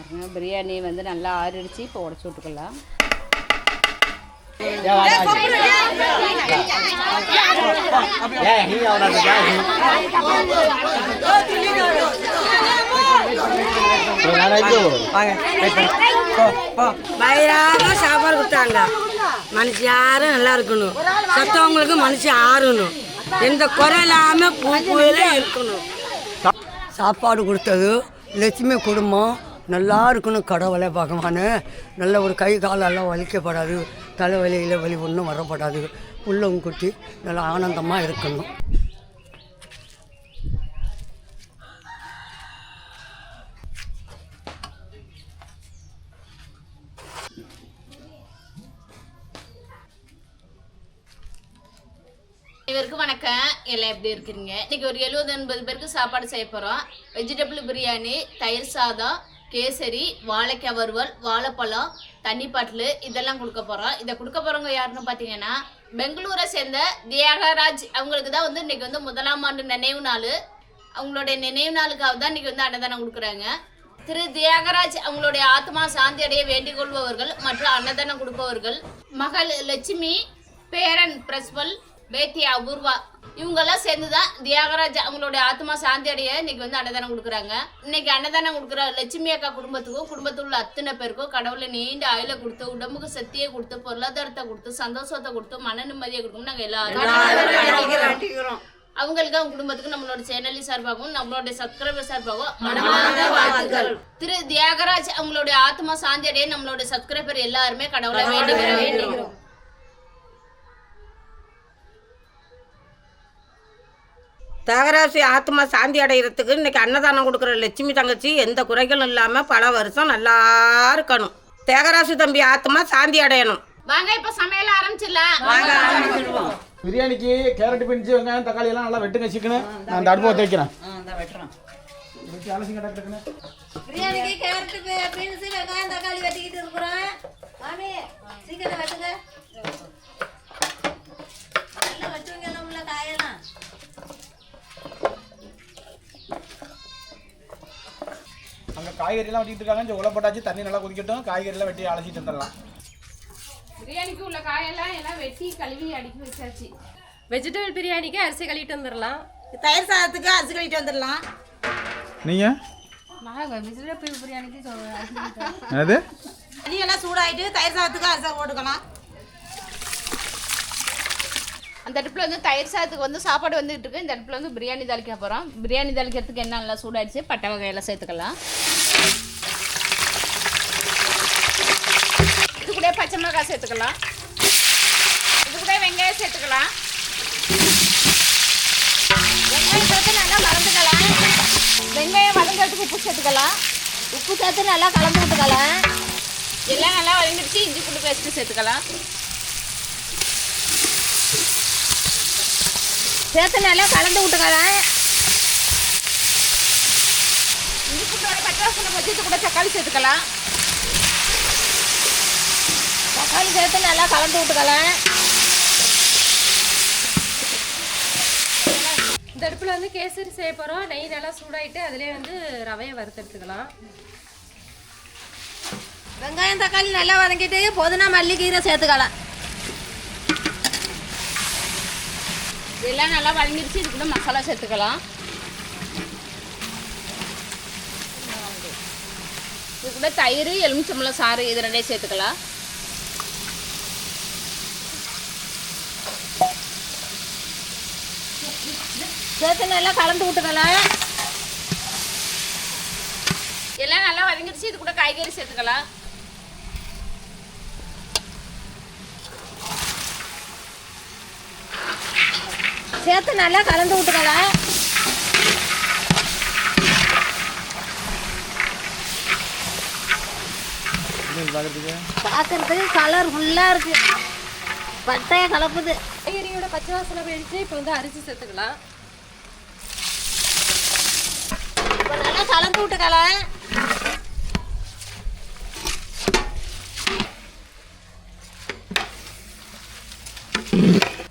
பாருங்க. பிரியாணி வந்து நல்லா ஆறிடுச்சு. இப்போ உடச்சி விட்டுக்கலாம். வயிறாக சாப்பாடு கொடுத்தாங்க. மனுஷன் யாரும் நல்லா இருக்கணும். சத்தவங்களுக்கு மனுஷன் ஆறணும். எந்த குறை இல்லாமல் பூ பூவில் இருக்கணும். சாப்பாடு கொடுத்தது லட்சுமி குடும்பம். நல்லா இருக்கணும் கடவுளை பகவான். நல்ல ஒரு கை காலெல்லாம் வலிக்கப்படாது. தலைவலியில் வலி ஒன்றும் வரப்படாது. உள்ளவங்க குட்டி நல்லா ஆனந்தமாக இருக்கணும். இவருக்கு வணக்கம். எல்லாம் எப்படி இருக்கிறீங்க? இன்னைக்கு ஒரு எழுபது எண்பது பேருக்கு சாப்பாடு செய்ய போகிறோம் வெஜிடபிள் பிரியாணி தயிர் சாதம் கேசரி வாழைக்காய் வறுவல் வாழைப்பழம் தண்ணி பாட்டில் இதெல்லாம் கொடுக்க போகிறோம் இதை கொடுக்க போகிறவங்க யாருன்னு பார்த்தீங்கன்னா பெங்களூரை சேர்ந்த தியாகராஜ். அவங்களுக்கு தான் வந்து இன்றைக்கி வந்து முதலாம் ஆண்டு நினைவு நாள். அவங்களுடைய நினைவு நாளுக்காக தான் இன்றைக்கி வந்து அன்னதானம் கொடுக்குறாங்க. திரு தியாகராஜ் அவங்களுடைய ஆத்மா சாந்தி அடைய வேண்டிக் கொள்பவர்கள் மற்றும் அன்னதானம் கொடுப்பவர்கள். மகள் லட்சுமி பேரன் பிரஸ்வல் பேத்தி அபூர்வா இவங்கெல்லாம் சேர்ந்து தான் தியாகராஜ் அவங்களுடைய ஆத்மா சாந்தி அடைய இன்னைக்கு வந்து அன்னதானம் கொடுக்குறாங்க. இன்னைக்கு அன்னதானம் கொடுக்குற லட்சுமி அக்கா குடும்பத்துக்கும் குடும்பத்தில் உள்ள அத்தனை பேருக்கும் கடவுளை நீண்ட ஆயுள கொடுத்து உடம்புக்கு சக்தியை கொடுத்து பொருளாதாரத்தை கொடுத்து சந்தோஷத்தை கொடுத்து மன நிம்மதியை கொடுக்கணும் நாங்கள் எல்லாரும் அவங்களுக்கு அவங்க குடும்பத்துக்கு நம்மளோட சேனலி சார்பாகவும் நம்மளோட சப்ஸ்கிரைபர் சார்பாகவும் திரு தியாகராஜ் அவங்களுடைய ஆத்மா சாந்தி அடைய நம்மளோட சப்ஸ்கிரைபர் எல்லாருமே கடவுளை வேண்டிக்கிறோம். தகராசி ஆத்மா சாந்தி அடைகிறதுக்கு இன்னைக்கு அன்னதானம் கொடுக்குற லட்சுமி தங்கச்சி எந்த குறைகளும் இல்லாமல் பல வருஷம் நல்லா இருக்கணும். தேகராசி தம்பி ஆத்மா சாந்தி அடையணும். வாங்க இப்ப சமையல் ஆரம்பிச்சிடலாம். பிரியாணிக்கு கேரட் பீன்ஸ் வெங்காயம் தக்காளி எல்லாம் நல்லா வெட்டுங்க சிக்கனு நான் அந்த அடுப்பு டக்குன்னு பிரியாணிக்கு கேரட் பீன்ஸ் வெங்காயம் தக்காளி வெட்டிக்கிட்டு இருக்கிறோம். மாமி சீக்கிரம் வெட்டுங்க நல்லா வெட்டுவீங்க நம்மள காயெல்லாம் அங்கே காய்கறிலாம் வெட்டிட்டு இருக்காங்க. இந்த உள்ள போட்டாச்சு தண்ணி நல்லா கொதிக்கட்டும் காய்கறிலாம் வெட்டி அலசிட்டு வந்துடலாம். பிரியாணிக்கு உள்ள காயெல்லாம் எல்லாம் வெட்டி கழுவி அடுக்கி வச்சாச்சு. வெஜிடபிள் பிரியாணிக்கு அரிசி கழுவிட்டு வந்துடலாம். தயிர் சாதத்துக்கு அரிசி கழிட்டு வந்துடலாம். நீங்கள் வெஜிடபிள் பிரியாணிக்கு அது எல்லாம் சூடாயிட்டு தயிர் சாதத்துக்கு அரிசி போட்டுக்கலாம். அந்த அடுப்புல வந்து தயிர் சாதத்துக்கு வந்து சாப்பாடு வந்துகிட்டு இருக்கு. இந்த அடுப்புல வந்து பிரியாணி தாளிக்க போறோம். பிரியாணி தாளிக்கிறதுக்கு என்ன நல்லா சூடாயிடுச்சு? பட்டை வகையெல்லாம் சேர்த்துக்கலாம். கூட பச்சை மிளகாய் சேர்த்துக்கலாம். இது கூட வெங்காயம் சேர்த்துக்கலாம். வெங்காயம் சேர்த்து நல்லா வளர்ந்துக்கலாம் வெங்காயம் வதங்கிறதுக்கு உப்பு சேர்த்துக்கலாம். உப்பு சேர்த்து நல்லா கலந்து விட்டுக்கலாம். எல்லாம் நல்லா வதங்கிடுச்சு. இஞ்சி புண்டு பேஸ்ட்டு சேர்த்துக்கலாம். சேர்த்து நல்லா கலந்து விட்டுக்கலாம். இஞ்சி புட்டோட பச்சை வாசனை வச்சுட்டு கூட தக்காளி சேர்த்துக்கலாம். தக்காளி சேர்த்து நல்லா கலந்து விட்டுக்கலாம் இந்த அடுப்பில் வந்து கேசரி செய்ய போகிறோம் நெய் நல்லா சூடாயிட்டு அதிலே வந்து ரவையை வறுத்தெடுத்துக்கலாம். வெங்காயம் தக்காளி நல்லா வதங்கிட்டு புதினா மல்லி சேர்த்துக்கலாம். இதெல்லாம் நல்லா வதங்கிடுச்சு. இது கூட மசாலா சேர்த்துக்கலாம். இது கூட தயிர் எலுமிச்சம்பழம் சாறு இது ரெண்டையும் சேர்த்துக்கலாம். சேர்த்து நல்லா கலந்து விட்டுக்கலாம் எல்லாம் நல்லா வதங்கிடுச்சு. இது கூட காய்கறி சேர்த்துக்கலாம். சேர்த்து நல்லா கலந்து விட்டுக்கலாம் பார்க்குறதுக்கு? கலர் ஃபுல்லாக இருக்கு. பட்டையை கலப்புது. காய்கறியோட பச்சை வாசனை போயிடுச்சு. இப்போ வந்து அரிசி சேர்த்துக்கலாம். கலந்து விட்டுக்கலாம்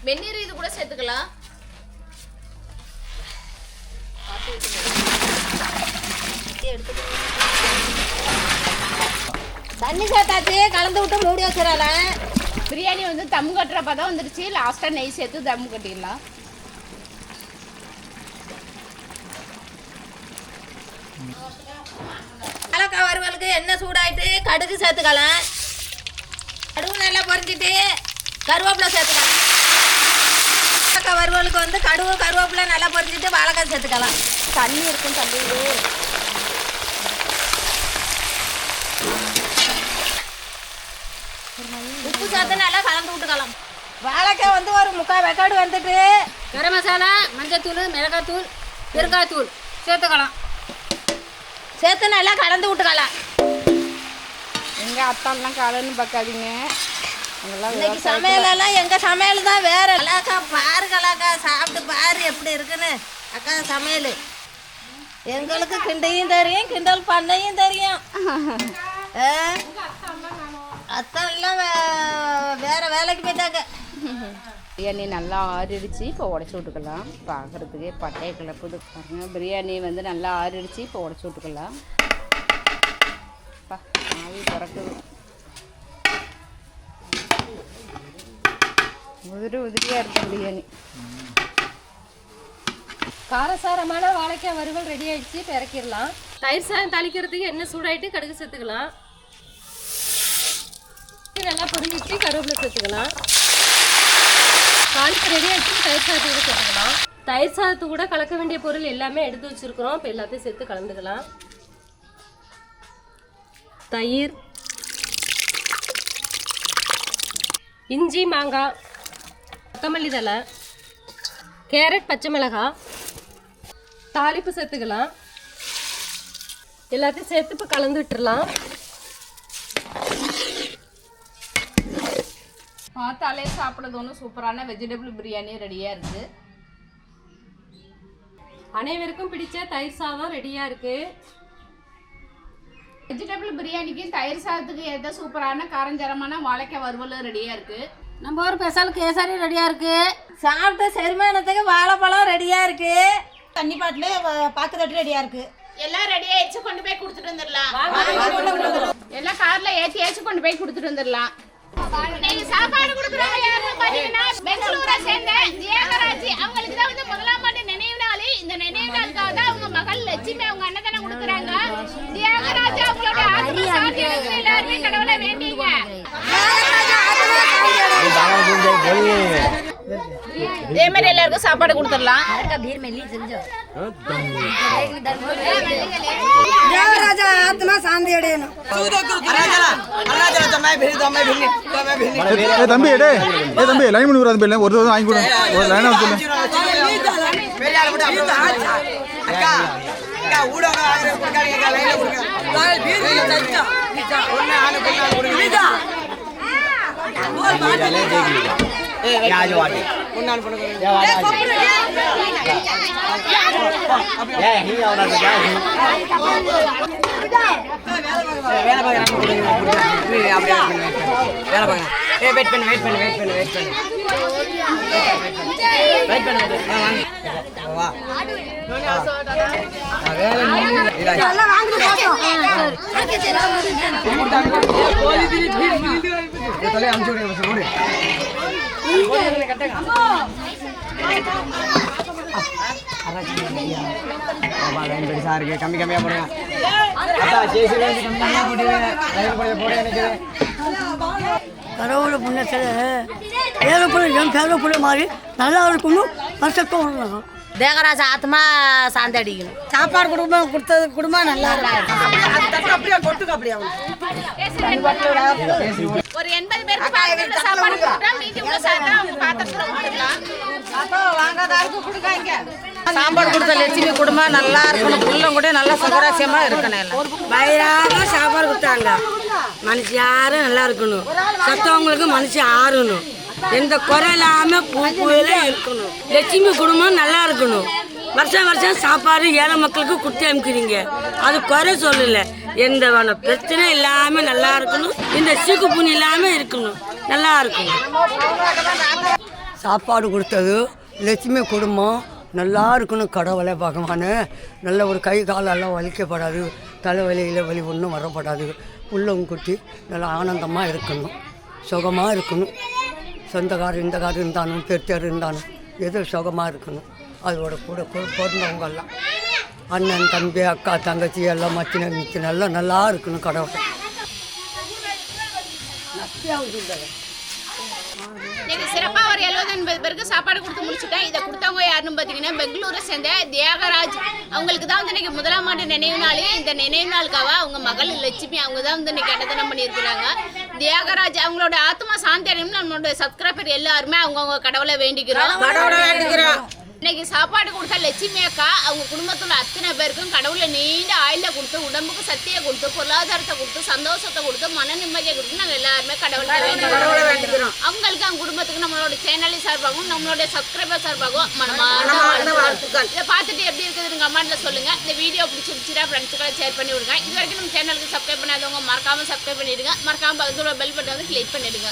வெந்நீர் இது கூட சேர்த்துக்கலாம். தண்ணி சேர்த்தாச்சு கலந்து விட்டு மூடி வச்சிடல பிரியாணி வந்து தம் கட்டுறப்ப தான் வந்துருச்சு. லாஸ்ட்டாக நெய் சேர்த்து தம் கட்டிடலாம். வாழைக்காய் வறுவலுக்கு எண்ணெய் சூடாயிட்டு கடுகு சேர்த்துக்கலாம். கடுகு நல்லா பொறிஞ்சிட்டு கருவேப்பிலை சேர்த்துக்கலாம். வாழைக்காய் வறுவலுக்கு வந்து கடுகு கருவேப்பிலை நல்லா பொறிஞ்சிட்டு வாழைக்காய் சேர்த்துக்கலாம். தண்ணி இருக்கும் தண்ணி உப்பு சேர்த்து நல்லா கலந்து விட்டுக்கலாம். வாழைக்காய் வந்து ஒரு முக்கால் வெக்காடு வந்துட்டு கரம் மசாலா மஞ்சத்தூள் மிளகாத்தூள் பெருங்காயத்தூள் சேர்த்துக்கலாம். சேர்த்து நல்லா கலந்து விட்டுக்கலாம் எங்கள் அத்தான்லாம் காலன்னு பார்க்காதீங்க. இன்னைக்கு சமையல் எல்லாம் எங்க சமையல் தான் வேற. அக்கா பாரு கலாக்கா சாப்பிட்டு பாரு எப்படி இருக்குன்னு. அக்கா சமையல். எங்களுக்கு கிண்டையும் தெரியும் கிண்டல் பண்ணையும் தெரியும். ஆ? அத்தெல்லாம் வே- வேற வேலைக்கு போயிட்டாங்க. பிரியாணி நல்லா ஆறிடுச்சு இப்போ உடச்சி விட்டுக்கலாம். பார்க்குறதுக்கே பட்டையை கிளப்புது பாருங்கள் பிரியாணி வந்து நல்லா ஆறிடுச்சு இப்போ உடச்சி விட்டுக்கலாம். ஆவி பிறக்குது உதிரி உதிரியாக இருக்கும் பிரியாணி. காரசாரமான வாழைக்காய் வறுவல் ரெடி ஆயிடுச்சு இப்போ இறக்கிடலாம். தயிர் சாதம் தாளிக்கிறதுக்கு எண்ணெய் சூடாயிட்டு கடுகு சேர்த்துக்கலாம். நல்லா பொரிஞ்சிச்சு கருவேப்பிலை சேர்த்துக்கலாம். தாளிப்பு ரெடி எடுத்து தயிர் சாதத்தோட சேர்த்துக்கலாம். தயிர் சாதத்து கூட கலக்க வேண்டிய பொருள் எல்லாமே எடுத்து வச்சுருக்குறோம். இப்போ எல்லாத்தையும் சேர்த்து கலந்துக்கலாம். தயிர். இஞ்சி மாங்காய் கொத்தமல்லி தழை கேரட் பச்சை மிளகாய் தாளிப்பு சேர்த்துக்கலாம். எல்லாத்தையும் சேர்த்து இப்போ கலந்து விட்டுறலாம். பார்த்தாலே சாப்பிட்றது ஒன்றும் சூப்பரான வெஜிடபிள் பிரியாணி ரெடியாக இருக்குது அனைவருக்கும் பிடிச்ச தயிர் சாதம் ரெடியாக இருக்குது வெஜிடபிள் பிரியாணிக்கு தயிர் சாதத்துக்கு ஏற்ற சூப்பரான காரஞ்சரமான வாழைக்காய் வறுவலும் ரெடியாக இருக்குது நம்ம ஒரு ஸ்பெஷல் கேசரி ரெடியா இருக்கு. சாப்பிட்ட செரிமானத்துக்கு வாழைப்பழம் ரெடியா இருக்கு. தண்ணி பாட்டில் பாக்கு தட்டு ரெடியா இருக்கு. எல்லாம் ரெடி ஆயிடுச்சு கொண்டு போய் கொடுத்துட்டு வந்துடலாம். எல்லாம் காரில் ஏற்றி ஏற்றி கொண்டு போய் கொடுத்துட்டு வந்துடலாம். நீங்க சாப்பாடு கொடுக்குறவங்க யாருன்னு பாத்தீங்கன்னா பெங்களூரை சேர்ந்த தியாகராஜ். அவங்களுக்கு தான் வந்து முதலாம் ஆண்டு நினைவு நாள். இந்த நினைவு நாளுக்காக தான் அவங்க மகள் லட்சுமி அவங்க அன்னதானம் கொடுக்குறாங்க. தியாகராஜ் அவங்களோட ஆத்ம சாந்தி அடையணும்னு எல்லாருமே கடவுளை வேண்டிங்க. இதே மாதிரி எல்லாருக்கும் சாப்பாடு கொடுத்துடலாம். சாந்தி அடையணும். ஏ தம்பி டே ஏ தம்பி லைன் பண்ணி விடாது தம்பி ஒரு தடவை வாங்கி கொடு. ஒரு லைனை சொல்லு கம்மி கம்மியா போடுங்க அத்தா சேசி கம்மி கம்மியா போடுங்க லைன் போட போட எனக்கு கடவுளை ஏழு ஏழப்பட என் பேரப்பட மாதிரி நல்லா இருக்கணும் வருஷத்தும் வரணும் தேகராஜ ஆத்மா சாந்தி அடிக்கணும் சாப்பாடு குடும்பம் கொடுத்தது குடும்பம் நல்லா ஒரு எண்பது பேருக்கு சாப்பாடு கொடுத்தா மீதி உள்ள சாதம் லட்சுமி குடும்பம் நல்லா இருக்கணும். புள்ள கூட நல்லா சுகராசியமா இருக்கணும் எல்லாம். வயிறாக சாப்பாடு கொடுத்தாங்க. மனுஷ யாரும் நல்லா இருக்கணும். சத்தவங்களுக்கு மனுஷன் ஆறணும். எந்த குறை இல்லாமல் பூ பூவில இருக்கணும். லட்சுமி குடும்பம் நல்லா இருக்கணும். வருஷம் வருஷம் சாப்பாடு ஏழை மக்களுக்கு கொடுத்து அனுப்பிக்கிறீங்க. அது குறை சொல்லல. எந்த வேண பிரச்சனை இல்லாமல் நல்லா இருக்கணும். இந்த சீக்கு புண்ணி இல்லாமல் இருக்கணும். நல்லா இருக்கணும். சாப்பாடு கொடுத்தது லட்சுமி குடும்பம் நல்லா இருக்கணும் கடவுளை பகவான். நல்ல ஒரு கை காலெல்லாம் வலிக்கப்படாது. தலைவலியில் வலி ஒன்றும் வரப்படாது. உள்ளவங்க குட்டி நல்லா ஆனந்தமாக இருக்கணும். சுகமாக இருக்கணும். சொந்தக்காரர் இந்த கார் இருந்தாலும் பெருத்தார் இருந்தாலும் எது சுகமாக இருக்கணும். அதோட கூட கூட அண்ணன் தம்பி அக்கா தங்கச்சி எல்லாம் மச்சின மிச்சின எல்லாம் நல்லா இருக்கணும் கடவுள். இன்னைக்கு சிறப்பாக ஒரு எழுபது எண்பது பேருக்கு சாப்பாடு கொடுத்து முடிச்சுட்டேன். இதை கொடுத்தவங்க யாருன்னு பார்த்தீங்கன்னா பெங்களூரை சேர்ந்த தியாகராஜ். அவங்களுக்கு தான் வந்து இன்னைக்கு முதலாம் ஆண்டு நினைவு நாள். இந்த நினைவு நாளுக்காக அவங்க மகள் லட்சுமி அவங்க தான் வந்து இன்றைக்கி அன்னதானம் பண்ணியிருக்கிறாங்க. தியாகராஜ் அவங்களோட ஆத்மா சாந்தி அடையணும்னு நம்மளோட சப்ஸ்கிரைபர் எல்லாருமே அவங்கவுங்க கடவுளை வேண்டிக்கிறோம். இன்னைக்கு சாப்பாடு கொடுத்த லட்சுமி அக்கா அவங்க குடும்பத்துல அத்தனை பேருக்கும் கடவுளை நீண்ட ஆயுள கொடுத்து உடம்புக்கு சக்தியை கொடுத்து பொருளாதாரத்தை கொடுத்து சந்தோஷத்தை கொடுத்து மன நிம்மதியை கொடுத்து நாங்கள் எல்லாருமே கடவுளை அவங்களுக்கு அவங்க குடும்பத்துக்கு நம்மளோட சேனலின் சார்பாகவும் நம்மளோட சப்ஸ்கிரைபர் சார்பாகவும் மனமார்ந்த வாழ்த்துக்கள். இதை பார்த்துட்டு எப்படி இருக்குதுன்னு கமெண்ட்ல சொல்லுங்க. இந்த வீடியோ பிடிச்சிருந்துச்சுன்னா ஃப்ரெண்ட்ஸுகளை ஷேர் பண்ணி விடுங்க. இது வரைக்கும் நம்ம சேனலுக்கு சப்ஸ்கிரைப் பண்ணாதவங்க மறக்காம சப்ஸ்கிரைப் பண்ணிடுங்க. மறக்காம பக்கத்துல பெல் பட்டன் வந்து கிளிக் பண்ணிடுங்க.